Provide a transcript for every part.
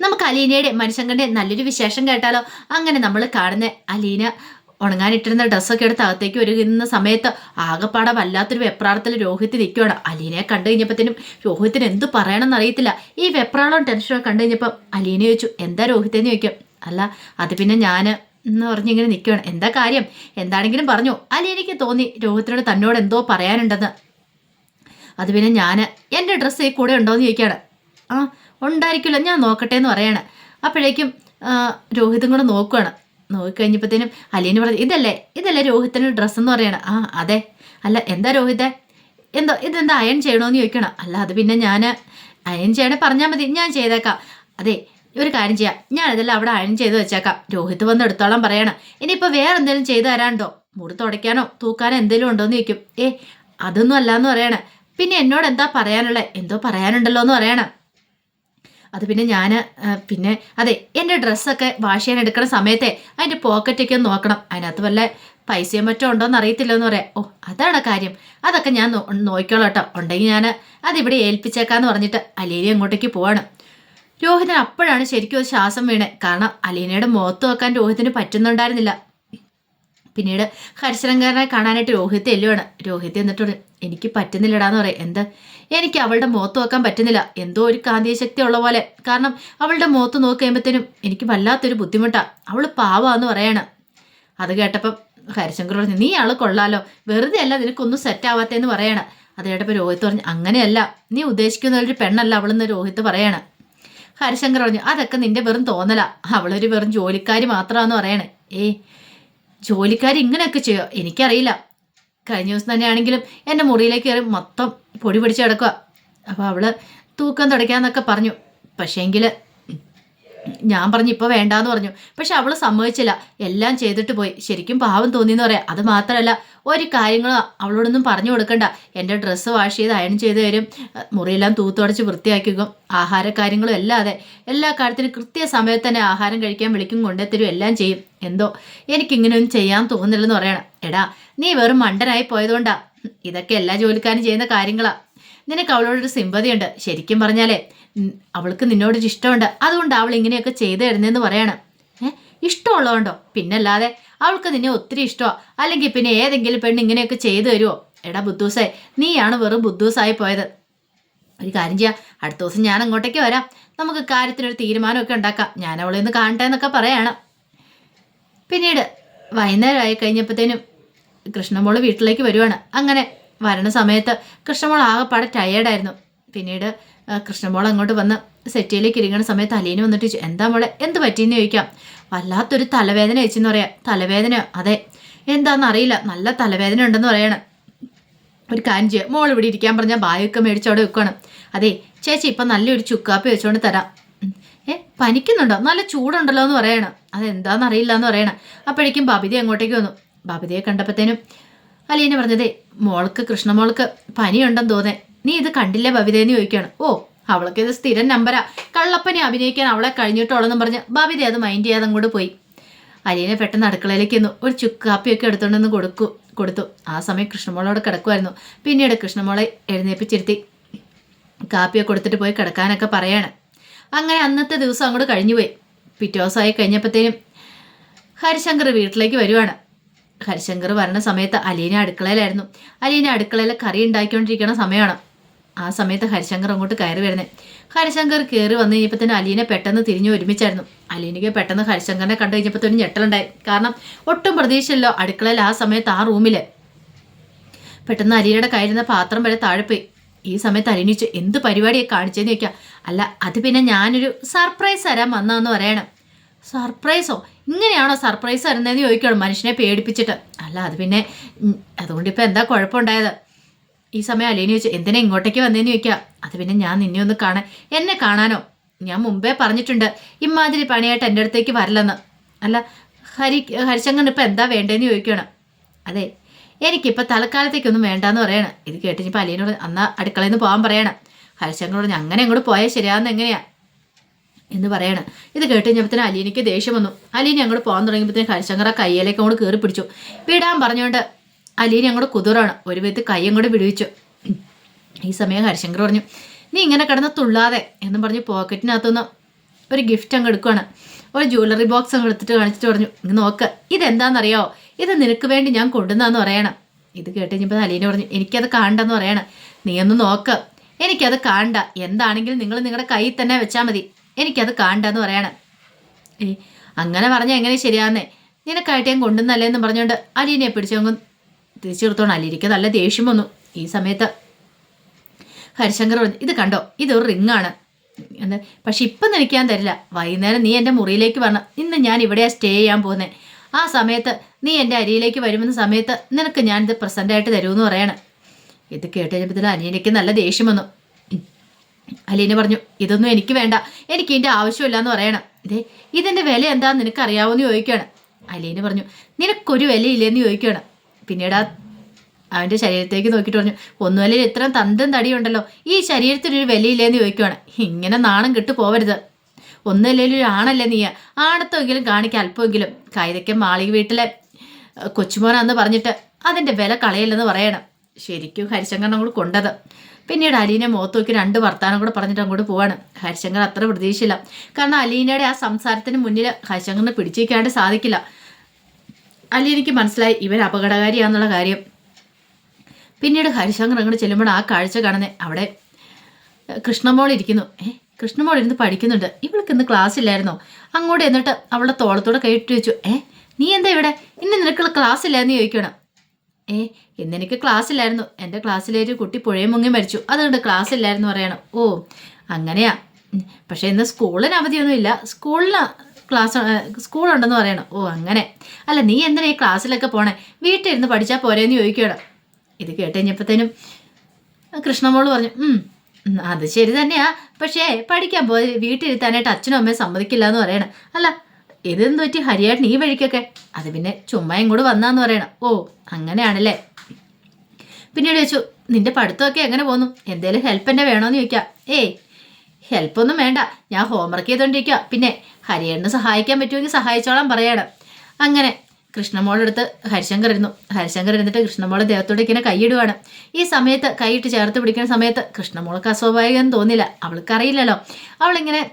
നമുക്ക് അലീനയുടെ മനുഷ്യങ്കന്റെ നല്ലൊരു വിശേഷം കേട്ടാലോ? അങ്ങനെ നമ്മൾ കാണുന്ന അലീന ഉണങ്ങാനിട്ടിരുന്ന ഡ്രസ്സൊക്കെ എടുത്ത് അകത്തേക്ക് വരുന്ന സമയത്ത് ആകെപ്പാടെ വല്ലാത്തൊരു വെപ്രാളത്തിൽ രോഹിത് നിൽക്കുകയാണ് അലീനയെ കണ്ടു കഴിഞ്ഞപ്പോഴത്തേനും രോഹിത്തിന് എന്ത് പറയണമെന്ന് അറിയത്തില്ല. ഈ വെപ്രാളം ടെൻഷനും കണ്ടു കഴിഞ്ഞപ്പോൾ അലീന ചോദിച്ചു എന്താ രോഹിത്തെന്ന് ചോദിക്കും? അല്ല അത് പിന്നെ ഞാൻ എന്ന് പറഞ്ഞിങ്ങനെ നിൽക്കുകയാണ് എന്താ കാര്യം? എന്താണെങ്കിലും പറഞ്ഞു. അലീനയ്ക്ക് തോന്നി രോഹിത്തിനോട് തന്നോട് എന്തോ പറയാനുണ്ടെന്ന്. അത് പിന്നെ ഞാൻ എന്റെ ഡ്രസ്സ് ഈ കൂടെ ഉണ്ടോയെന്ന് ചോദിക്കുകയാണ്. ആ ഉണ്ടായിരിക്കില്ല ഞാൻ നോക്കട്ടെ എന്ന് പറയാണ്. അപ്പോഴേക്കും രോഹിതും കൂടെ നോക്കുകയാണ് നോക്കിക്കഴിഞ്ഞപ്പോഴത്തേനും അലീന പറഞ്ഞു ഇതല്ലേ ഇതല്ലേ രോഹിത്തിന്റെ ഡ്രസ്സ് എന്ന് പറയണം. ആ അതെ. അല്ല എന്താ രോഹിതേ എന്തോ ഇതെന്താ അയൺ ചെയ്യണമെന്ന് ചോദിക്കണം. അല്ല അത് പിന്നെ ഞാൻ അയൺ ചെയ്യണേ പറഞ്ഞാൽ മതി. ഞാൻ ചെയ്തേക്കാം. അതെ ഒരു കാര്യം ചെയ്യാം. ഞാൻ ഇതെല്ലാം അവിടെ അയൺ ചെയ്ത് വെച്ചേക്കാം. രോഹിത് വന്ന് എടുത്തോളം പറയണം. ഇനിയിപ്പോൾ വേറെ എന്തെങ്കിലും ചെയ്തു തരാണ്ടോ മുടി തുടയ്ക്കാനോ തൂക്കാനോ എന്തെങ്കിലും ഉണ്ടോയെന്ന് ചോദിക്കും. ഏ അതൊന്നും അല്ലാന്ന് പറയണേ. പിന്നെ എന്നോട് എന്താ പറയാനുള്ളത് എന്തോ പറയാനുണ്ടല്ലോ എന്ന് പറയണം. അത് പിന്നെ ഞാൻ പിന്നെ അതെ എന്റെ ഡ്രസ്സൊക്കെ വാഷ് ചെയ്യാൻ എടുക്കുന്ന സമയത്തെ അതിന്റെ പോക്കറ്റൊക്കെ ഒന്ന് നോക്കണം. അതിനകത്ത് വല്ല പൈസയും മറ്റോ ഉണ്ടോയെന്ന് അറിയത്തില്ല എന്ന് പറയാം. ഓ അതാണ് കാര്യം. അതൊക്കെ ഞാൻ നോക്കിക്കോളാം കേട്ടോ. ഉണ്ടെങ്കിൽ ഞാൻ അതിവിടെ ഏൽപ്പിച്ചേക്കാന്ന് പറഞ്ഞിട്ട് അലീന അങ്ങോട്ടേക്ക് പോവാണ്. രോഹിതൻ അപ്പോഴാണ് ശരിക്കും ഒരു ശ്വാസം വീണേ. കാരണം അലീനയുടെ മുഖത്ത് നോക്കാൻ രോഹിതിന് പറ്റുന്നുണ്ടായിരുന്നില്ല. പിന്നീട് ഹരിശരങ്കരനെ കാണാനായിട്ട് രോഹിത് എല്ലുവാണ് രോഹിത് എന്നിട്ട് എനിക്ക് പറ്റുന്നില്ലടാന്ന് പറയും. എന്ത്? എനിക്ക് അവളുടെ മുഖത്ത് നോക്കാൻ പറ്റുന്നില്ല. എന്തോ ഒരു കാന്തിക ശക്തി ഉള്ള പോലെ. കാരണം അവളുടെ മുഖത്ത് നോക്കുമ്പോഴത്തേനും എനിക്ക് വല്ലാത്തൊരു ബുദ്ധിമുട്ടാണ് അവൾ പാവാന്ന് പറയാണ്. അത് കേട്ടപ്പം ഹരിശങ്കർ പറഞ്ഞു നീ ആൾ കൊള്ളാലോ. വെറുതെ അല്ല നിനക്കൊന്നും സെറ്റ് ആവാത്തേന്ന് പറയാണ്. അത് കേട്ടപ്പോൾ രോഹിത് പറഞ്ഞു അങ്ങനെയല്ല. നീ ഉദ്ദേശിക്കുന്ന ഒരു പെണ്ണല്ല അവളെന്ന് രോഹിത് പറയാണ്. ഹരിശങ്കർ പറഞ്ഞു അതൊക്കെ നിന്റെ വെറും തോന്നലാ. അവളൊരു വെറും ജോലിക്കാരി മാത്രമാണെന്ന് പറയണേ. ഏ ജോലിക്കാർ ഇങ്ങനെയൊക്കെ ചെയ്യോ? എനിക്കറിയില്ല. കഴിഞ്ഞ ദിവസം തന്നെയാണെങ്കിലും എന്റെ മുറിയിലേക്ക് കയറി മൊത്തം പൊടി പിടിച്ച് കിടക്കുക അപ്പോൾ അവൾ തൂക്കം തുടയ്ക്കാന്നൊക്കെ പറഞ്ഞു. പക്ഷേങ്കിൽ ഞാൻ പറഞ്ഞു ഇപ്പോൾ വേണ്ടാന്ന് പറഞ്ഞു. പക്ഷെ അവൾ സമ്മതിച്ചില്ല. എല്ലാം ചെയ്തിട്ട് പോയി. ശരിക്കും പാവം തോന്നിയെന്ന് പറയാം. അത് മാത്രമല്ല ഒരു കാര്യങ്ങളും അവളോടൊന്നും പറഞ്ഞു കൊടുക്കണ്ട. എന്റെ ഡ്രസ്സ് വാഷ് ചെയ്ത് അയൺ ചെയ്ത് തരും. മുറിയെല്ലാം തൂത്തുടച്ച് വൃത്തിയാക്കിക്കും. ആഹാര കാര്യങ്ങളും അല്ലാതെ എല്ലാ കാര്യത്തിനും കൃത്യസമയത്ത് തന്നെ ആഹാരം കഴിക്കാൻ വിളിക്കും കൊണ്ടെത്തരും എല്ലാം ചെയ്യും. എന്തോ എനിക്കിങ്ങനെയൊന്നും ചെയ്യാൻ തോന്നില്ലെന്ന് പറയണം. എടാ നീ വെറും മണ്ടനായി പോയതുകൊണ്ടാ. ഇതൊക്കെ എല്ലാ ജോലിക്കാരും ചെയ്യുന്ന കാര്യങ്ങളാ. നിനക്ക് അവളോടൊരു സിമ്പതിയുണ്ട്. ശരിക്കും പറഞ്ഞാലേ അവൾക്ക് നിന്നോടൊരു ഇഷ്ടമുണ്ട്. അതുകൊണ്ട് അവൾ ഇങ്ങനെയൊക്കെ ചെയ്തു തരുന്നതെന്ന് പറയണം. ഏ ഇഷ്ടമുള്ളതുകൊണ്ടോ? പിന്നല്ലാതെ അവൾക്ക് നിന്നെ ഒത്തിരി ഇഷ്ടമോ അല്ലെങ്കിൽ പിന്നെ ഏതെങ്കിലും പെണ്ണ് ഇങ്ങനെയൊക്കെ ചെയ്തു തരുമോ എടാ ബുദ്ധൂസേ നീയാണ് വെറും ബുദ്ധൂസായി പോയത്. ഒരു കാര്യം ചെയ്യാം. അടുത്ത ദിവസം ഞാൻ അങ്ങോട്ടേക്ക് വരാം. നമുക്ക് കാര്യത്തിനൊരു തീരുമാനമൊക്കെ ഉണ്ടാക്കാം. ഞാൻ അവളെ ഒന്ന് കാണട്ടെ എന്നൊക്കെ പറയാണ്. പിന്നീട് വൈകുന്നേരമായി കഴിഞ്ഞപ്പോഴത്തേനും കൃഷ്ണമോൾ വീട്ടിലേക്ക് വരുവാണ്. അങ്ങനെ വരണ സമയത്ത് കൃഷ്ണമോൾ ആകെപ്പാടെ ടയേർഡായിരുന്നു പിന്നീട് കൃഷ്ണമോൾ അങ്ങോട്ട് വന്ന് സെറ്റിയിലേക്ക് ഇരിക്കുന്ന സമയത്ത് അലീന വന്നിട്ട് ചോദിച്ചു എന്താ മോളെ എന്ത് പറ്റിയെന്ന് ചോദിക്കാം? വല്ലാത്തൊരു തലവേദന വെച്ചെന്ന് പറയാം. തലവേദന? അതെ. എന്താണെന്ന് അറിയില്ല. നല്ല തലവേദന ഉണ്ടെന്ന് പറയണം. ഒരു കാര്യം ചെയ്യാം. മോൾ ഇവിടെ ഇരിക്കാൻ പറഞ്ഞാൽ ബായൊക്കെ മേടിച്ച് അവിടെ വെക്കണം അതെ ചേച്ചി ഇപ്പം നല്ലൊരു ചുക്കാപ്പി വെച്ചുകൊണ്ട് തരാം. ഏ പനിക്കുന്നുണ്ടോ? നല്ല ചൂടുണ്ടല്ലോ എന്ന് പറയണം. അതെന്താണെന്ന് അറിയില്ല എന്ന് പറയണം. അപ്പോഴേക്കും ബബിതി അങ്ങോട്ടേക്ക് വന്നു. ബബിതയെ കണ്ടപ്പോഴത്തേനും അലീന പറഞ്ഞതേ മോൾക്ക് കൃഷ്ണമോൾക്ക് പനിയുണ്ടെന്ന് തോന്നേ. നീ ഇത് കണ്ടില്ല ബബിതയെന്ന് ചോദിക്കുകയാണ്. ഓ അവൾക്ക് ഇത് സ്ഥിരം നമ്പരാ. കള്ളപ്പനെ അഭിനയിക്കാൻ അവളെ കഴിഞ്ഞിട്ടോളെന്നും പറഞ്ഞ് ബബിത അത് മൈൻഡ് ചെയ്യാതെ അങ്ങോട്ട് പോയി. അലീന പെട്ടെന്ന് അടുക്കളയിലേക്ക് വന്നു ഒരു ചുക്കാപ്പിയൊക്കെ എടുത്തുകൊണ്ടെന്ന് കൊടുക്കൂ കൊടുത്തു. ആ സമയം കൃഷ്ണമോളോട് കിടക്കുമായിരുന്നു പിന്നീട് കൃഷ്ണമോളെ എഴുന്നേപ്പിച്ചിരുത്തി. കാപ്പിയൊക്കെ കൊടുത്തിട്ട് പോയി കിടക്കാനൊക്കെ പറയാണ്. അങ്ങനെ അന്നത്തെ ദിവസം അങ്ങോട്ട് കഴിഞ്ഞുപോയി. പിറ്റേ ദിവസമായി കഴിഞ്ഞപ്പോഴത്തേനും ഹരിശങ്കർ വീട്ടിലേക്ക് വരുവാണ്. ഹരിശങ്കർ വരണ സമയത്ത് അലീന അടുക്കളയിലായിരുന്നു. അലീന അടുക്കളയിൽ കറി ഉണ്ടാക്കിക്കൊണ്ടിരിക്കുന്ന സമയമാണ്. ആ സമയത്ത് ഹരിശങ്കർ അങ്ങോട്ട് കയറി വരുന്നത് ഹരിശങ്കർ കയറി വന്നു കഴിഞ്ഞപ്പോൾ തന്നെ അലീന പെട്ടെന്ന് തിരിഞ്ഞു ഒരുമിച്ചായിരുന്നു. അലീനയ്ക്ക് പെട്ടെന്ന് ഹരിശങ്കറിനെ കണ്ടു കഴിഞ്ഞപ്പോൾ തന്നെ ഞെട്ടലുണ്ടായി. കാരണം ഒട്ടും പ്രതീക്ഷയില്ലോ അടുക്കളയിൽ ആ സമയത്ത് ആ റൂമിൽ പെട്ടെന്ന് അലീനയുടെ കയ്യിലിരുന്ന പാത്രം വരെ താഴെപ്പോയി പോയി. ഈ സമയത്ത് അലീനിച്ചു എന്ത് പരിപാടിയെ കാണിച്ചതെന്ന് ചോദിക്കുക അല്ല അത് പിന്നെ ഞാനൊരു സർപ്രൈസ് തരാൻ വന്നതെന്ന് പറയണം. സർപ്രൈസോ? ഇങ്ങനെയാണോ സർപ്രൈസ് തരുന്നതെന്ന് ചോദിക്കണം മനുഷ്യനെ പേടിപ്പിച്ചിട്ട്. അല്ല അത് പിന്നെ അതുകൊണ്ട് ഇപ്പം എന്താ കുഴപ്പമുണ്ടായത്? ഈ സമയം അലീനി ചോദിച്ചു എന്തിനാ ഇങ്ങോട്ടേക്ക് വന്നതെന്ന് ചോദിക്കുക അത് പിന്നെ ഞാൻ നിന്നെ ഒന്ന് കാണാൻ എന്നെ കാണാനോ? ഞാൻ മുമ്പേ പറഞ്ഞിട്ടുണ്ട് ഇമാതിരി പണിയായിട്ട് എന്റെ അടുത്തേക്ക് വരില്ലെന്ന്. അല്ല ഹരി ഹരിശങ്കൻ ഇപ്പം എന്താ വേണ്ടതെന്ന് ചോദിക്കണം അതെ എനിക്കിപ്പോൾ തൽക്കാലത്തേക്കൊന്നും വേണ്ടാന്ന് പറയണം. ഇത് കേട്ടിപ്പോൾ അലീനോട് അന്നാ അടുക്കളയിൽ നിന്ന് പോകാൻ പറയണം. ഹരിശങ്കറോട് ഞാൻ അങ്ങനെ അങ്ങോട്ട് പോയാൽ ശരിയാകുന്ന എങ്ങനെയാ? എന്ന് പറയണം. ഇത് കേട്ട് കഴിഞ്ഞപ്പോഴത്തേന് അലീനയ്ക്ക് ദേഷ്യം വന്നു. അലീന അങ്ങോട്ട് പോകാൻ തുടങ്ങിയപ്പോഴത്തേന് ഹരിശങ്കർ ആ കയ്യിലേക്ക് അങ്ങോട്ട് കയറി പിടിച്ചു. വിടാൻ പറഞ്ഞുകൊണ്ട് അലീന അങ്ങോട്ട് കുതിറാണ് ഒരു വിധത്തിൽ കൈ അങ്ങോട്ട് വിടുവിച്ചു. ഈ സമയം ഹരിശങ്കർ പറഞ്ഞു നീ ഇങ്ങനെ കിടന്ന് തുള്ളാതെ എന്ന് പറഞ്ഞ് പോക്കറ്റിനകത്തുനിന്ന് ഒരു ഗിഫ്റ്റ് അങ്ങ് എടുക്കുകയാണ്. ഒരു ജ്വല്ലറി ബോക്സ് അങ്ങ് എടുത്തിട്ട് കാണിച്ചിട്ട് പറഞ്ഞു ഇങ്ങ് നോക്ക് ഇതെന്താണെന്നറിയോ? ഇത് നിനക്ക് വേണ്ടി ഞാൻ കൊണ്ടുവന്നാന്ന് പറയണം. ഇത് കേട്ട് കഴിഞ്ഞപ്പോൾ അലീന പറഞ്ഞു എനിക്കത് കാണണ്ടെന്ന് പറയണം. നീ ഒന്ന് നോക്ക്. എനിക്കത് കാണണ്ട എന്താണെങ്കിലും നിങ്ങൾ നിങ്ങളുടെ കയ്യിൽ തന്നെ വെച്ചാൽ മതി. എനിക്കത് കാണണ്ടെന്ന് പറയണം. ഏ അങ്ങനെ പറഞ്ഞാൽ എങ്ങനെ ശരിയാന്നേ? നിനക്കായിട്ട് ഞാൻ കൊണ്ടുവന്നല്ലേ എന്ന് പറഞ്ഞുകൊണ്ട് അലീനെ പിടിച്ചങ്ങ് തിരിച്ചു നിർത്തോണം നല്ല ദേഷ്യം വന്നു ഈ സമയത്ത്. ഹരിശങ്കർ പറഞ്ഞു ഇത് കണ്ടോ? ഇതൊരു റിങ്ങാണ്. എന്താ പക്ഷെ ഇപ്പം നിനക്കാൻ തരില്ല. വൈകുന്നേരം നീ എന്റെ മുറിയിലേക്ക് വരണം. ഇന്ന് ഞാൻ ഇവിടെ സ്റ്റേ ചെയ്യാൻ പോകുന്നത് ആ സമയത്ത് നീ എന്റെ അരിയിലേക്ക് വരുമെന്ന സമയത്ത് നിനക്ക് ഞാനിത് പ്രസന്റായിട്ട് തരുമെന്ന് പറയണം. ഇത് കേട്ട് കഴിഞ്ഞപ്പോൾ അനിയനയ്ക്ക് നല്ല ദേഷ്യം വന്നു. അലീന പറഞ്ഞു ഇതൊന്നും എനിക്ക് വേണ്ട. എനിക്ക് ഇതിന്റെ ആവശ്യമില്ല എന്ന് പറയണം. ഇതേ ഇതിന്റെ വില എന്താന്ന് നിനക്ക് അറിയാവോന്ന് ചോദിക്കുകയാണ്. അലീന പറഞ്ഞു നിനക്കൊരു വിലയില്ലെന്ന് ചോദിക്കുകയാണ്. പിന്നീട് ആ അവന്റെ ശരീരത്തേക്ക് നോക്കിയിട്ട് പറഞ്ഞു ഒന്നുമല്ലേ ഇത്രയും തണ്ടും തടിയുണ്ടല്ലോ ഈ ശരീരത്തിനൊരു വിലയില്ലേന്ന് ചോദിക്കുകയാണ്. ഇങ്ങനെ നാണം കിട്ടു പോവരുത്. ഒന്നല്ലേലും ഒരു ആണല്ലേ നീ ആണത്തെങ്കിലും കാണിക്കുക അല്പമെങ്കിലും. കൈതയ്ക്ക് മാളിക വീട്ടിലെ കൊച്ചുമോനാന്ന് പറഞ്ഞിട്ട് അതിന്റെ വില കളയില്ലെന്ന് പറയണം. ശരിക്കും ഹരിശങ്കറിനെ കൂടെ കൊണ്ടത്. പിന്നീട് അലീനെ മുഖത്ത് നോക്കി രണ്ട് വർത്താനം കൂടെ പറഞ്ഞിട്ട് അങ്ങോട്ട് പോവാണ്. ഹരിശങ്കർ അത്ര പ്രതീക്ഷയില്ല. കാരണം അലീനയുടെ ആ സംസാരത്തിന് മുന്നിൽ ഹരിശങ്കറിനെ പിടിച്ചേക്കാണ്ട് സാധിക്കില്ല. അലീനയ്ക്ക് മനസ്സിലായി ഇവൻ അപകടകാരിയാന്നുള്ള കാര്യം. പിന്നീട് ഹരിശങ്കർ അങ്ങോട്ട് ചെല്ലുമ്പോൾ ആ കാഴ്ച കാണുന്നത് അവിടെ കൃഷ്ണമോൾ ഇരിക്കുന്നു. ഏഹ് കൃഷ്ണമോൾ ഇരുന്ന് പഠിക്കുന്നുണ്ട്. ഇവൾക്ക് ഇന്ന് ക്ലാസ് ഇല്ലായിരുന്നോ? അങ്ങോട്ട് എന്നിട്ട് അവളുടെ തോളത്തോടെ കേട്ടു വെച്ചു ഏഹ് നീ എന്താ ഇവിടെ? ഇന്ന് നിനക്കുള്ള ക്ലാസ് ഇല്ലായെന്ന് ചോദിക്കണം ഏ ഇന്ന് എനിക്ക് ക്ലാസ് ഇല്ലായിരുന്നു എന്റെ ക്ലാസ്സിലെ ഒരു കുട്ടി പുഴയെ മുങ്ങി മരിച്ചു. അതുകൊണ്ട് ക്ലാസ് ഇല്ലായിരുന്നു പറയണം. ഓ അങ്ങനെയാ. പക്ഷേ ഇന്ന് സ്കൂളിന് അവധിയൊന്നുമില്ല. സ്കൂളിന് ക്ലാസ് സ്കൂളുണ്ടെന്ന് പറയണം. ഓ അങ്ങനെ. അല്ല നീ എന്തിനാ ഈ ക്ലാസ്സിലൊക്കെ പോണേ? വീട്ടിലിരുന്ന് പഠിച്ചാൽ പോരേന്ന് ചോദിക്കണം ഇത് കേട്ട് കഴിഞ്ഞപ്പോഴത്തേനും കൃഷ്ണമോൾ പറഞ്ഞു "ഉം, ഉം, അത് ശരി തന്നെയാ. പക്ഷേ പഠിക്കാൻ പോയി. വീട്ടിലിരുത്താനായിട്ട് അച്ഛനും അമ്മയും സമ്മതിക്കില്ല എന്ന് പറയണം. അല്ല ഇതെന്ത് പറ്റി? ഹരിയാട്ടൻ ഈ വഴിക്കൊക്കെ. അത് പിന്നെ ചുമ്മായും കൂടെ വന്നാന്ന് പറയണം. ഓ അങ്ങനെയാണല്ലേ? പിന്നീട് ചോദിച്ചു നിന്റെ പഠിത്തമൊക്കെ എങ്ങനെ പോന്നു? എന്തേലും ഹെൽപ്പ് എന്നെ വേണോന്ന് ചോദിക്കാം. ഏയ് ഹെൽപ്പൊന്നും വേണ്ട. ഞാൻ ഹോംവർക്ക് ചെയ്തോണ്ടിരിക്കുക പിന്നെ ഹരിയേട്ടനെ സഹായിക്കാൻ പറ്റുമെങ്കിൽ സഹായിച്ചോളാം പറയണം. അങ്ങനെ കൃഷ്ണമോളെടുത്ത് ഹരിശങ്കർ ഇരുന്നു. ഹരിശങ്കർ ഇരുന്നിട്ട് കൃഷ്ണമോളെ ദേഹത്തോടെ ഇങ്ങനെ കൈയിടുവാണ്. ഈ സമയത്ത് കൈയിട്ട് ചേർത്ത് പിടിക്കുന്ന സമയത്ത് കൃഷ്ണമോൾക്ക് അസ്വാഭാവികം തോന്നില്ല. അവൾക്കറിയില്ലല്ലോ. അവളിങ്ങനെ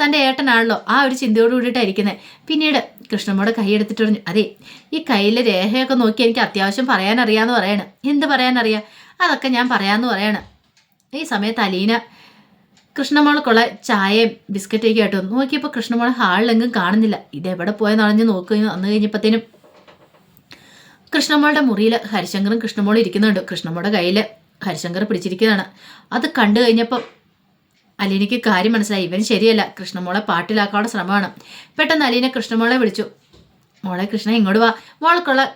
തന്റെ ഏട്ടനാണല്ലോ ആ ഒരു ചിന്തയോട് കൂടിയിട്ടാണ് ഇരിക്കുന്നത് പിന്നീട് കൃഷ്ണമ്മയുടെ കൈയെടുത്തിട്ട് പറഞ്ഞു അതെ ഈ കയ്യിലെ രേഖയൊക്കെ നോക്കി എനിക്ക് അത്യാവശ്യം പറയാനറിയാമെന്ന് പറയാണ്. എന്ത് പറയാനറിയാം? അതൊക്കെ ഞാൻ പറയാമെന്ന് പറയാണ്. ഈ സമയത്ത് അലീന കൃഷ്ണമോൾക്കുള്ള ചായയും ബിസ്ക്കറ്റൊക്കെ ആയിട്ട് വന്നു. നോക്കിയപ്പോൾ കൃഷ്ണമോൾ ഹാളിലെങ്കും കാണുന്നില്ല. ഇതെവിടെ പോയെന്ന് അറിഞ്ഞ് നോക്കുകയും വന്നു കഴിഞ്ഞപ്പോഴത്തേനും കൃഷ്ണമോളുടെ മുറിയിൽ ഹരിശങ്കറും കൃഷ്ണമോളും ഇരിക്കുന്നുണ്ട്. കൃഷ്ണമ്മയുടെ കയ്യിൽ ഹരിശങ്കർ പിടിച്ചിരിക്കുന്നതാണ് അത് കണ്ടു കഴിഞ്ഞപ്പം അലീനയ്ക്ക് കാര്യം മനസ്സിലായി. ഇവൻ ശരിയല്ല. കൃഷ്ണമോളെ പാട്ടിലാക്കാനുള്ള ശ്രമമാണ്. പെട്ടെന്ന് അലീന കൃഷ്ണമോളെ വിളിച്ചു. മോളെ കൃഷ്ണ ഇങ്ങോട്ട് വാ. മോൾക്കുള്ള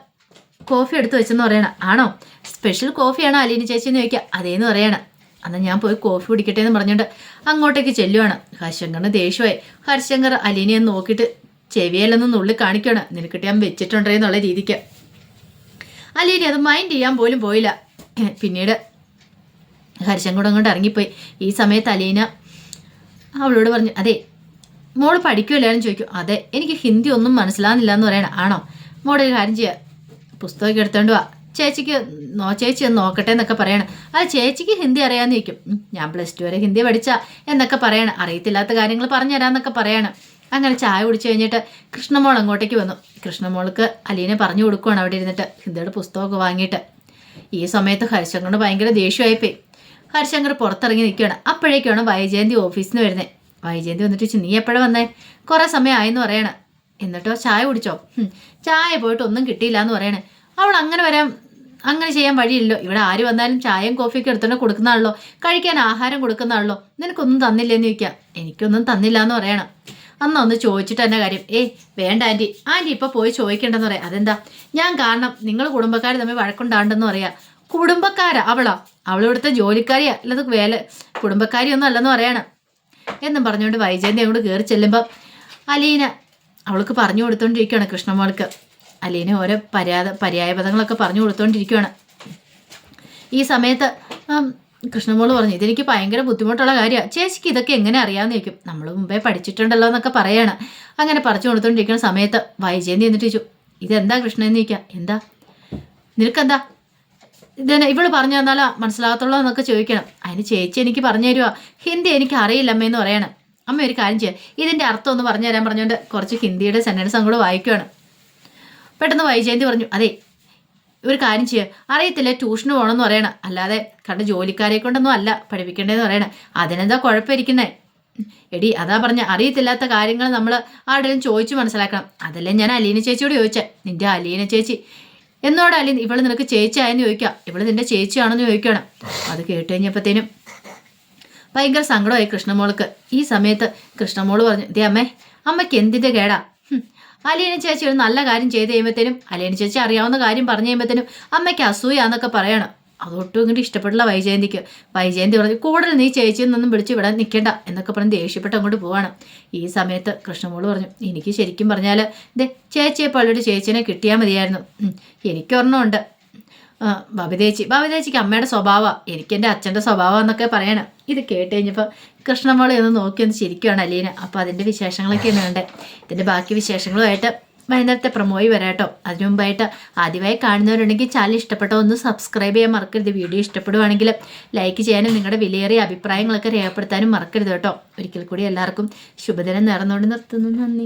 കോഫി എടുത്ത് വെച്ചെന്ന് പറയണം. ആണോ? സ്പെഷ്യൽ കോഫിയാണോ അലീന ചേച്ചി എന്ന് ചോദിക്കുക അതേന്ന് പറയണം. അന്ന് ഞാൻ പോയി കോഫി കുടിക്കട്ടെ എന്ന് പറഞ്ഞുകൊണ്ട് അങ്ങോട്ടേക്ക് ചെല്ലുവാണ്. ഹരിശങ്കറിന് ദേഷ്യമായി. ഹരിശങ്കർ അലീനയെ നോക്കിയിട്ട് ചെവിയിലൊന്നും നുള്ളി കാണിക്കുകയാണ് നിനക്കിട്ട് ഞാൻ വെച്ചിട്ടുണ്ടേ എന്നുള്ള രീതിക്ക്. അലീന അത് മൈൻഡ് ചെയ്യാൻ പോലും പോയില്ല. പിന്നീട് ഹരിശങ്കൂടെ അങ്ങോട്ട് ഇറങ്ങിപ്പോയി. ഈ സമയത്ത് അലീന അവളോട് പറഞ്ഞു അതെ മോൾ പഠിക്കുമല്ലാന്ന് ചോദിക്കും. അതെ എനിക്ക് ഹിന്ദി ഒന്നും മനസ്സിലാകുന്നില്ല എന്ന് പറയണം ആണോ? മോളെ ഒരു കാര്യം ചെയ്യുക പുസ്തകമൊക്കെ എടുത്തോണ്ട് വാ. ചേച്ചിക്ക് നോ ചേച്ചി ഒന്ന് നോക്കട്ടെ എന്നൊക്കെ പറയണം. അത് ചേച്ചിക്ക് ഹിന്ദി അറിയാമെന്ന് ചോദിക്കും. ഞാൻ പ്ലസ് ടു വരെ ഹിന്ദി പഠിച്ച എന്നൊക്കെ പറയണം. അറിയത്തില്ലാത്ത കാര്യങ്ങൾ പറഞ്ഞുതരാമെന്നൊക്കെ പറയണം. അങ്ങനെ ചായ കുടിച്ചു കഴിഞ്ഞിട്ട് കൃഷ്ണമോൾ അങ്ങോട്ടേക്ക് വന്നു. കൃഷ്ണമോൾക്ക് അലീനെ പറഞ്ഞു കൊടുക്കുവാണ് അവിടെ ഇരുന്നിട്ട്. ഹിന്ദിയുടെ പുസ്തകമൊക്കെ വാങ്ങിയിട്ട്. ഈ സമയത്ത് ഹരിശങ്കറിന് ഭയങ്കര ദേഷ്യമായിപ്പോയി. ഹരിശങ്കർ പുറത്തിറങ്ങി നിൽക്കുകയാണ്. അപ്പോഴേക്കാണ് വൈജയന്തി ഓഫീസിൽ നിന്ന് വരുന്നത്. വൈജയന്തി വന്നിട്ട് ചോദിച്ചു, നീ എപ്പോഴാണ് വന്നേ? കുറേ സമയമായെന്ന് പറയണം. എന്നിട്ടോ ചായ കുടിച്ചോ? "ഹും, ചായ പോയിട്ട് ഒന്നും കിട്ടിയില്ല എന്ന് പറയണേ. അവൾ അങ്ങനെ വരാൻ അങ്ങനെ ചെയ്യാൻ വഴിയില്ലല്ലോ. ഇവിടെ ആര് വന്നാലും ചായയും കോഫിയൊക്കെ എടുത്തോണ്ട് കൊടുക്കുന്നതാണല്ലോ. കഴിക്കാൻ ആഹാരം കൊടുക്കുന്നതാണല്ലോ. നിനക്കൊന്നും തന്നില്ലെന്ന് ചോദിക്കാം. എനിക്കൊന്നും തന്നില്ല എന്ന് പറയണം. അന്ന് ഒന്ന് ചോദിച്ചിട്ട് തന്നെ കാര്യം ഏയ് വേണ്ട ആന്റി ആന്റി ഇപ്പോൾ പോയി ചോദിക്കേണ്ടെന്ന് പറയാം. അതെന്താ? ഞാൻ കാരണം നിങ്ങൾ കുടുംബക്കാർ തമ്മിൽ വഴക്കുണ്ടാണ്ടെന്ന് പറയാം. കുടുംബക്കാരാ അവളാ. അവളിവിടുത്തെ ജോലിക്കാരിയാ. അല്ലാതെ വേല കുടുംബക്കാരിയൊന്നും അല്ലെന്ന് പറയണം. എന്നും പറഞ്ഞുകൊണ്ട് വൈജയന്തി അങ്ങോട്ട് കയറി ചെല്ലുമ്പം അലീന അവൾക്ക് പറഞ്ഞു കൊടുത്തോണ്ടിരിക്കുകയാണ് കൃഷ്ണമോൾക്ക്. അലീന ഓരോ പര്യാദ പര്യായപദങ്ങളൊക്കെ പറഞ്ഞു കൊടുത്തോണ്ടിരിക്കുകയാണ് ഈ സമയത്ത് കൃഷ്ണമോൾ പറഞ്ഞു ഇതെനിക്ക് ഭയങ്കര ബുദ്ധിമുട്ടുള്ള കാര്യമാണ് ചേച്ചിക്ക് ഇതൊക്കെ എങ്ങനെ അറിയാമെന്ന് ചോദിക്കും. നമ്മൾ മുമ്പേ പഠിച്ചിട്ടുണ്ടല്ലോ എന്നൊക്കെ പറയാണ്. അങ്ങനെ പറിച്ചു കൊടുത്തോണ്ടിരിക്കുന്ന സമയത്ത് വൈജയന്തി എന്നിട്ട് ചോദിച്ചു ഇതെന്താ കൃഷ്ണൻ ചോദിക്കാം? എന്താ? നിനക്കെന്താ? ഇതന്നെ ഇവൾ പറഞ്ഞു തന്നാലാ മനസ്സിലാകത്തുള്ളൂ എന്നൊക്കെ ചോദിക്കണം. അതിന് ചേച്ചി എനിക്ക് പറഞ്ഞു തരുവാ. ഹിന്ദി എനിക്ക് അറിയില്ല അമ്മയെന്ന് പറയണം. അമ്മ ഒരു കാര്യം ചെയ്യാം. ഇതിന്റെ അർത്ഥം ഒന്ന് പറഞ്ഞു തരാൻ പറഞ്ഞുകൊണ്ട് കുറച്ച് ഹിന്ദിയുടെ സെന്റൻസ് അങ്ങോട്ട് വായിക്കുകയാണ് പെട്ടെന്ന് വൈജയന്തി പറഞ്ഞു അതെ ഒരു കാര്യം ചെയ്യുക അറിയത്തില്ല ട്യൂഷന് പോകണമെന്ന് പറയണം. അല്ലാതെ കണ്ട ജോലിക്കാരെ കൊണ്ടൊന്നും അല്ല പഠിപ്പിക്കേണ്ടതെന്ന് പറയണം. അതിനെന്താ കുഴപ്പമിരിക്കുന്നേ? എടി അതാ പറഞ്ഞ. അറിയത്തില്ലാത്ത കാര്യങ്ങൾ നമ്മൾ ആരുടെയും ചോദിച്ചു മനസ്സിലാക്കണം. അതല്ലേ ഞാൻ അലീന ചേച്ചിയോട് ചോദിച്ചേ. നിന്റെ അലീന ചേച്ചി എന്നോട് അലീന ഇവൾ നിനക്ക് ചേച്ചിയായെന്ന് ചോദിക്കാം. ഇവൾ നിന്റെ ചേച്ചിയാണെന്ന് ചോദിക്കണം. അത് കേട്ട് കഴിഞ്ഞപ്പോഴത്തേനും ഭയങ്കര സങ്കടമായി കൃഷ്ണമോൾക്ക്. ഈ സമയത്ത് കൃഷ്ണമോൾ പറഞ്ഞു ദേ അമ്മേ അമ്മയ്ക്ക് എന്തിന്റെ കേടാ. അലീന ചേച്ചി ഒരു നല്ല കാര്യം ചെയ്ത് കഴിയുമ്പോഴത്തേനും അലീന ചേച്ചി അറിയാവുന്ന കാര്യം പറഞ്ഞു കഴിയുമ്പോഴത്തേനും അമ്മയ്ക്ക് അസൂയാന്നൊക്കെ പറയണം. അതൊട്ടും ഇങ്ങോട്ട് ഇഷ്ടപ്പെട്ടില്ല വൈജയന്തിക്ക്. വൈജയന്തി പറഞ്ഞു കൂടുതൽ നീ ചേച്ചിയിൽ നിന്നും വിളിച്ച് വിടാൻ നിൽക്കേണ്ട എന്നൊക്കെ പറഞ്ഞ് ദേഷ്യപ്പെട്ട് അങ്ങോട്ട് പോവാണ്. ഈ സമയത്ത് കൃഷ്ണമോൾ പറഞ്ഞു എനിക്ക് ശരിക്കും പറഞ്ഞാൽ ദേ ചേച്ചിയെ പള്ളിയുടെ ചേച്ചിനെ കിട്ടിയാൽ മതിയായിരുന്നു. എനിക്ക് എനിക്കൊരെണ്ണമുണ്ട്. ബബിതേച്ചി ബബിതേച്ചിക്ക് അമ്മയുടെ സ്വഭാവമാണ് എനിക്ക് എന്റെ അച്ഛന്റെ സ്വഭാവം എന്നൊക്കെ പറയണം. ഇത് കേട്ട് കഴിഞ്ഞപ്പോൾ കൃഷ്ണമോളെ ഒന്ന് നോക്കി ഒന്ന് ചിരിക്കുകയാണ് അലീന. അപ്പോൾ അതിന്റെ വിശേഷങ്ങളൊക്കെയാണ് വേണ്ടത്. ഇതിന്റെ ബാക്കി വിശേഷങ്ങളുമായിട്ട് വൈകുന്നേരത്തെ പ്രൊമോയി വരാം കേട്ടോ. അതിനു മുമ്പായിട്ട് ആദ്യമായി കാണുന്നവരുണ്ടെങ്കിൽ ചാനൽ ഇഷ്ടപ്പെട്ടോ ഒന്ന് സബ്സ്ക്രൈബ് ചെയ്യാൻ മറക്കരുത്. വീഡിയോ ഇഷ്ടപ്പെടുവാണെങ്കിൽ ലൈക്ക് ചെയ്യാനും നിങ്ങളുടെ വിലയേറിയ അഭിപ്രായങ്ങളൊക്കെ രേഖപ്പെടുത്താനും മറക്കരുത് കേട്ടോ. ഒരിക്കൽ കൂടി എല്ലാവർക്കും ശുഭദിനം നേർന്നുകൊണ്ട് നിർത്തുന്നു. നന്ദി.